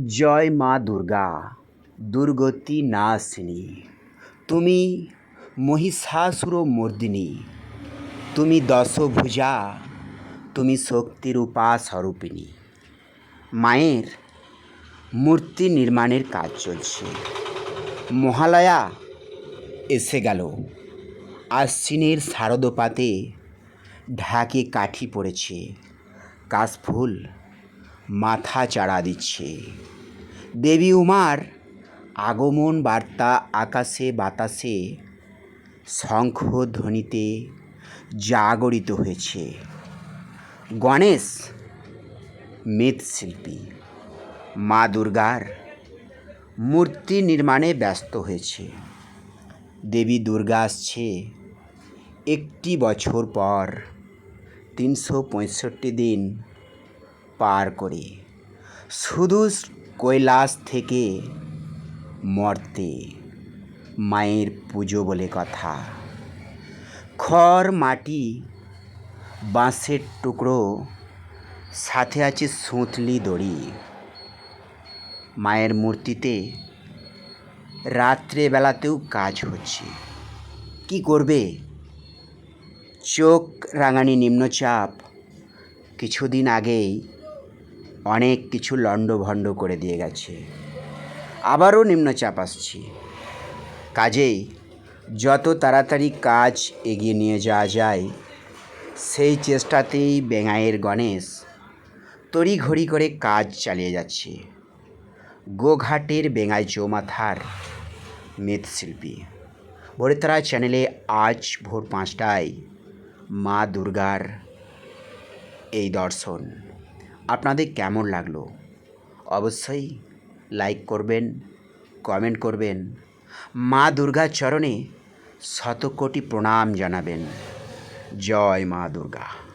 জয় মা দুর্গা, দুর্গতি নাশিনী তুমি মহিষাসুর মর্দিনী, তুমি দশভুজা, তুমি শক্তিরূপা স্বরূপিণী। মায়ের মূর্তি নির্মাণের কাজ চলছে। মহালয়া এসে গেল। আশ্বিনের শারদপাতে ঢাকে কাঠি পড়েছে। কাশফুল মাথা চাড়া দিচ্ছে। দেবী উমার আগমন বার্তা আকাশে বাতাসে শঙ্খ ধ্বনিতে জাগরিত হয়েছে। গণেশ মৃৎশিল্পী, মা দুর্গার মূর্তি নির্মাণে ব্যস্ত হয়েছে। দেবী দুর্গা আসছে একটি বছর পর তিনশো পঁয়ষট্টি দিন পার করে। শুধু কৈলাস থেকে মর্তে মায়ের পুজো বলে কথা। খড়, মাটি, বাঁশের টুকরো, সাথে আছে সুতলি দড়ি। মায়ের মূর্তিতে রাত্রেবেলাতেও কাজ হচ্ছে। কি করবে? চোখ রাঙানি নিম্নচাপ। কিছুদিন আগেই অনেক কিছু লণ্ডভণ্ড করে দিয়ে গেছে। আবারও নিম্নচাপ আসছে। কাজেই যত তাড়াতাড়ি কাজ এগিয়ে নিয়ে যাওয়া যায়, সেই চেষ্টাতেই বেঙ্গাইয়ের গণেশ তড়িঘড়ি করে কাজ চালিয়ে যাচ্ছে। গোঘাটের বেঙ্গাই চৌমাথার মৃৎশিল্পী। ভোরেতারা চ্যানেলে আজ ভোর পাঁচটায় মা দুর্গার এই দর্শন। আপনাদের কেমন লাগল? অবশ্যই লাইক করবেন কমেন্ট করবেন। মা দুর্গার চরণে শত কোটি প্রণাম জানাবেন। জয় মা দুর্গা।